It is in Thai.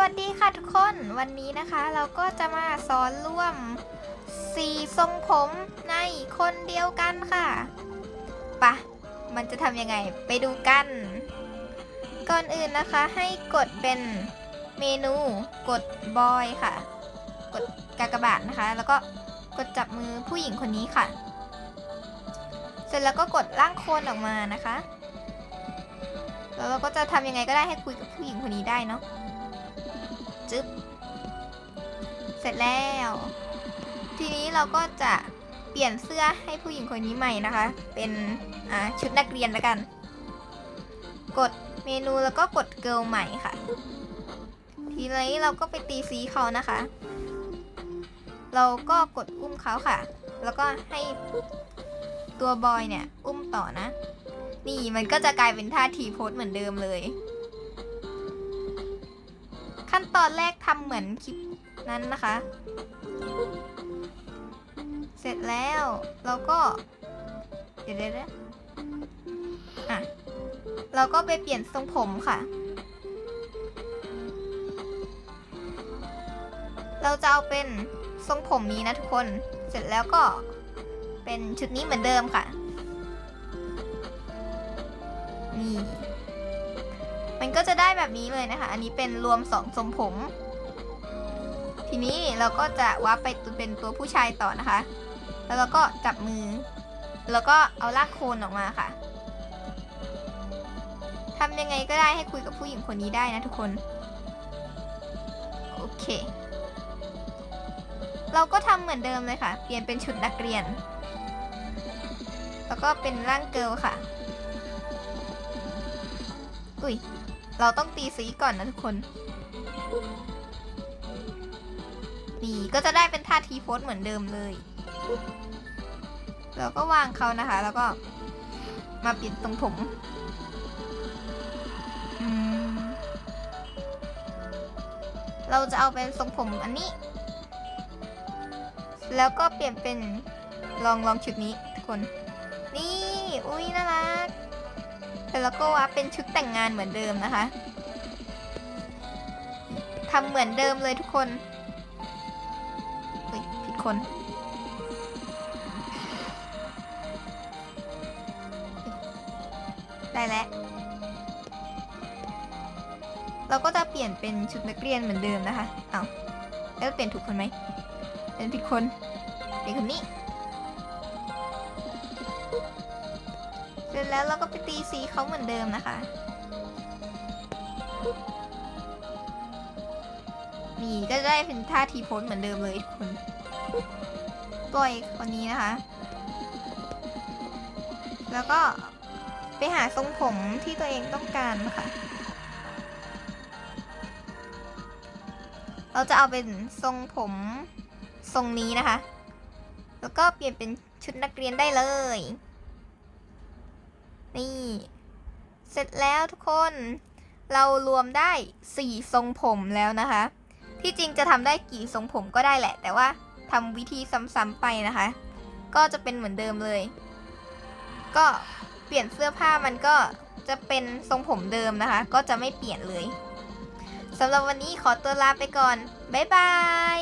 วัสดีค่ะทุกคนวันนี้นะคะเราก็จะมาสอนร่วมสีทรงผมในคนเดียวกันค่ะปะมันจะทำยังไงไปดูกัน ก่อนอื่นนะคะให้กดเป็นเมนูกดบอยค่ะ กดกากบาทนะคะ แล้วก็กดจับมือผู้หญิงคนนี้ค่ะ เสร็จแล้วก็กดร่างโคนออกมานะคะ แล้วเราก็จะทำยังไงก็ได้ให้คุยกับผู้หญิงคนนี้ได้เนาะ จึ๊บ เสร็จแล้ว ทีนี้เราก็จะเปลี่ยนเสื้อให้ผู้หญิงคนนี้ใหม่นะคะ เป็นอ่าชุดนักเรียนแล้วกัน กดเมนูแล้วก็กดเกิลใหม่ค่ะ ทีนี้เราก็ไปตีสีเขานะคะ เราก็กดอุ้มเขาค่ะ แล้วก็ให้ตัวบอยเนี่ย อุ้มต่อนะ นี่มันก็จะกลายเป็นท่าทีโพสเหมือนเดิมเลย ขั้นตอนแรกทำเหมือนคลิปนั้นนะคะ เสร็จแล้วเราก็เดี๋ยวเดี๋ยวเดี๋ยวอะ เราก็ไปเปลี่ยนทรงผมค่ะ เราจะเอาเป็นทรงผมนี้นะทุกคน เสร็จแล้วก็เป็นชุดนี้เหมือนเดิมค่ะ นี่ ก็จะได้แบบนี้เลยนะคะ อันนี้เป็นรวมสองทรงผม ทีนี้เราก็จะวับไปเป็นตัวผู้ชายต่อนะคะ แล้วเราก็จับมือ แล้วก็เอาลากโคนออกมาค่ะทำยังไงก็ได้ให้คุยกับผู้หญิงคนนี้ได้นะทุกคน โอเค เราก็ทำเหมือนเดิมเลยค่ะ เปลี่ยนเป็นชุดนักเรียน แล้วก็เป็นร่างเกิลค่ะ อุ้ย เราต้องตีสีก่อนนะทุกคน นี่ก็จะได้เป็นท่าทีโพสเหมือนเดิมเลย เราก็วางเขานะคะ แล้วก็มาปิดตรงผมอืมเราจะเอาเป็นทรงผมอันนี้ แล้วก็เปลี่ยนเป็นลองลองชุดนี้ทุกคน นี่ อุ้ยน่ารัก แต่แล้วก็ว่าเป็นชุดแต่งงานเหมือนเดิมนะคะทำเหมือนเดิมเลยทุกคนเฮ้ยผิดคนได้แล้ว เราก็จะเปลี่ยนเป็นชุดนักเรียนเหมือนเดิมนะคะ เอาแล้วเปลี่ยนถูกคนไหม เป็นผิดคน เป็นคนนี้ ร็จแล้วเราก็ไปตีสีเขาเหมือนเดิมนะคะ นี่ก็ได้เป็นท่าทีโพสเหมือนเดิมเลยทุกคน ปล่อยคนนี้นะคะ แล้วก็ไปหาทรงผมที่ตัวเองต้องการนะคะเราจะเอาเป็นทรงผมทรงนี้นะคะ แล้วก็เปลี่ยนเป็นชุดนักเรียนได้เลย นี่ เสร็จแล้วทุกคน เรารวมได้ 4 ทรงผมแล้วนะคะ ที่จริงจะทำได้กี่ทรงผมก็ได้แหละ แต่ว่าทำวิธีซ้ำๆไปนะคะ ก็จะเป็นเหมือนเดิมเลย ก็เปลี่ยนเสื้อผ้ามันก็จะเป็นทรงผมเดิมนะคะ ก็จะไม่เปลี่ยนเลยสำหรับวันนี้ขอตัวลาไปก่อน บ๊ายบาย